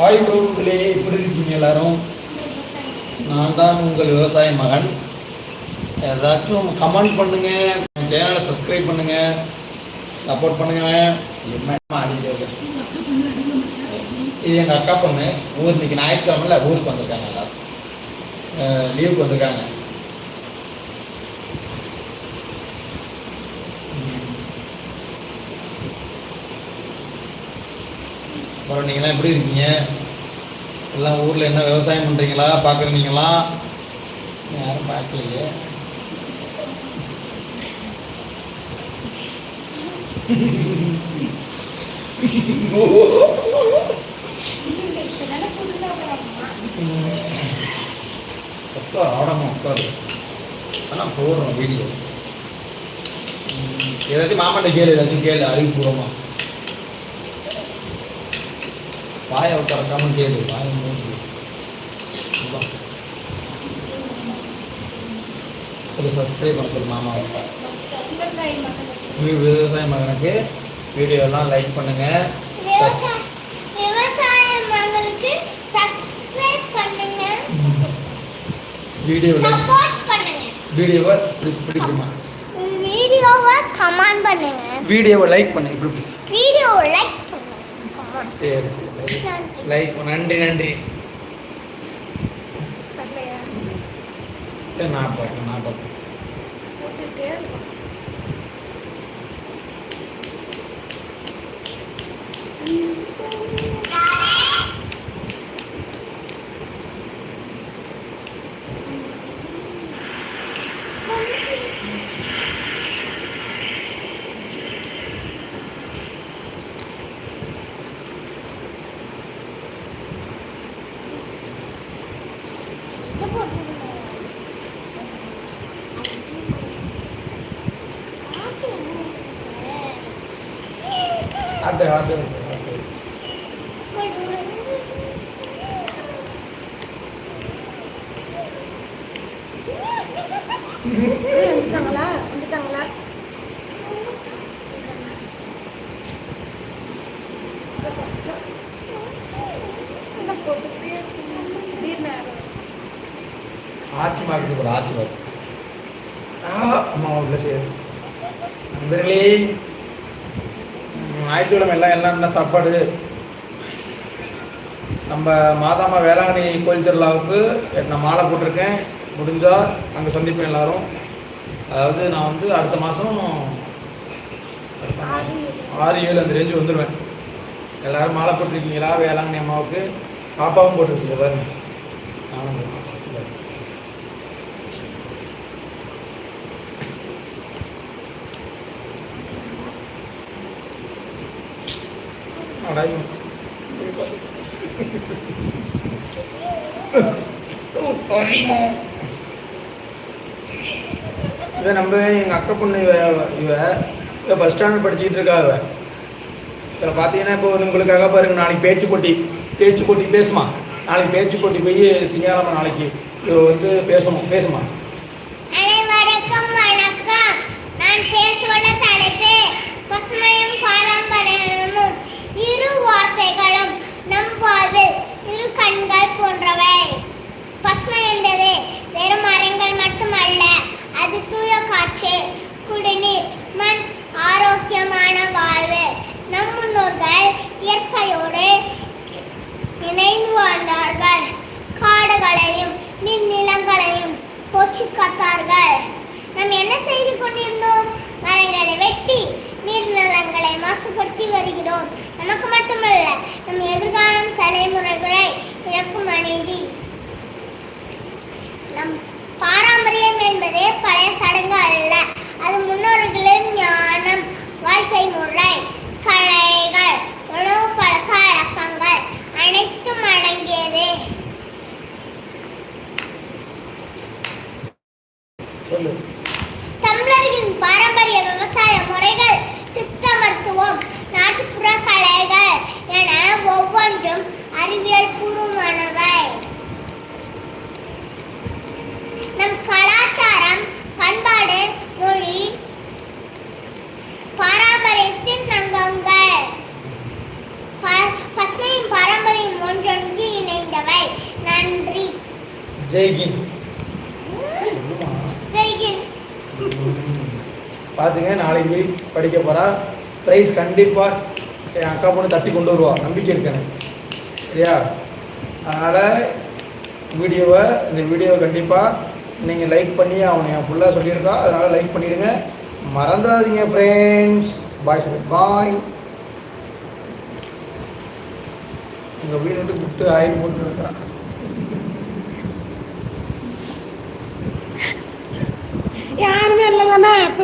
Hi ப்ரோக்களே எப்படி இருக்கீங்க எல்லாரும். நான் தான் உங்கள் விவசாய மகன். ஏதாச்சும் கமெண்ட் பண்ணுங்க. என் சேனலை சப்ஸ்கிரைப் பண்ணுங்க. சப்போர்ட் பண்ணுங்க. என்ன ஆடிக்கிட்டே இருக்கு? இது எங்கள் அக்கா பொண்ணு. ஊர் இன்னைக்கு ஞாயிற்றுக்கிழமைல ஊருக்கு வந்திருக்காங்க எல்லாரும். லீவுக்கு வந்திருக்காங்க. அப்புறம் நீங்களாம் எப்படி இருக்கீங்க? எல்லாம் ஊரில் என்ன விவசாயம் பண்ணுறீங்களா பார்க்குறீங்களா யாரும் பார்க்கலையே உட்கார் ஆடமா உட்காரு. ஆனால் போடுறோம் வீடியோ. ஏதாச்சும் மாமன்ட்ட கேளு ஏதாச்சும் கேளு அறிவுபூர்வமா. வாயை திறக்காம கேளு. வாயை மூடி. சொல்லு சப்ஸ்கிரைப் பண்ண சொல்லு உங்க விவசாய மகனுக்கு வீடியோ எல்லாம் லைக் பண்ணுங்க. பண்ணுங்க. வீடியோ பண்ணுங்க. வீடியோவை இப்படி பிடிக்குமா? வீடியோவை கமெண்ட் பண்ணுங்க. வீடியோவை லைக் பண்ணு. இப்படி இப்படி. வீடியோ லைக் பண்ணுங்க சரி சரி. லைக் நன்றி நன்றி. நான் பார்க்கேன் நான் பார்க்கேன் அந்த ஆட்டு ஆட்டு வந்துட்டாங்களா வந்துட்டாங்களா ரொம்ப கஷ்டம் ஆட்சி மார்க்கு மார்க் அம்மா உள்ள சரி. நண்பர்களே ஞாயிற்றுக்கிழமை எல்லாம் எல்லாம் சாப்பாடு? நம்ம மாதாமா வேளாங்கண்ணி கோயில் திருவிழாவுக்கு நான் மாலை போட்டிருக்கேன். முடிஞ்சால் அங்கே சந்திப்பேன் எல்லாரும். அதாவது நான் வந்து அடுத்த மாதம் அடுத்த மாதம் ஆறு ஏழு அந்த ரேஞ்சு வந்துடுவேன் எல்லாரும் மாலை போட்டிருக்கீங்களா வேளாங்கண்ணி அம்மாவுக்கு? பாப்பாவும் போட்டிருக்கீங்க பாருங்க. நானும் போட்டிருக்கேன். அடாயும் இவ நம்ம எங்கள் அக்கா பொண்ணு இவ இவ இவ பஸ் ஸ்டாண்ட் படிச்சுக்கிட்டு இருக்கா இவ இதில் பார்த்தீங்கன்னா இப்போ உங்களுக்காக பாருங்க நாளைக்கு பேச்சு போட்டி பேச்சு போட்டி பேசுமா? நாளைக்கு பேச்சு போட்டி போய் திங்கக்கிழமை நாளைக்கு இவ வந்து பேசணும் பேசுமா? என்ன செய்து கொண்டிருந்தோம்? மரங்களை வெட்டி நீர்நிலங்களை மாசுபடுத்தி வருகிறோம். நமக்கு மட்டுமல்ல நம் எதிர்காலம் தலைமுறைகளை இழக்கும் அநீதி. நம் பாரம்பரியம் என்பது பழைய சடங்கு அல்ல. அது முன்னோர்களின் ஞானம் வாழ்க்கை முறை கலைகள் உணவு பழக்க வழக்கங்கள் அனைத்தும் அடங்கியது. சொல்லு. விவசாய முறைகள் சித்த மருத்துவம் நாட்டுப்புற கலைகள் என ஒவ்வொன்றும் அறிவியல் பூர்வமானவை. நம் கலாச்சாரம் பண்பாடு மொழி பாரம்பரியத்தின் நங்கங்கள் பசுமையும் பாரம்பரியம் ஒன்றொன்று இணைந்தவை. நன்றி. ஜெய்ஹிந்த். பார்த்துங்க நாளைக்கு படிக்க போகிறா ப்ரைஸ் கண்டிப்பாக என் அக்கா பொண்ணு தட்டி கொண்டு வருவா. நம்பிக்கை இருக்கேன் சரியா? அதனால் வீடியோவை இந்த வீடியோவை கண்டிப்பாக நீங்கள் லைக் பண்ணி அவனை என் ஃபுல்லாக சொல்லியிருக்கா. அதனால் லைக் பண்ணிவிடுங்க மறந்துடாதீங்க ஃப்ரெண்ட்ஸ் பாய் பாய் உங்கள் வீடு விட்டு குட்டு ஆயில் போட்டு இருக்கிறான். யாருமே இல்லை தானே அப்போ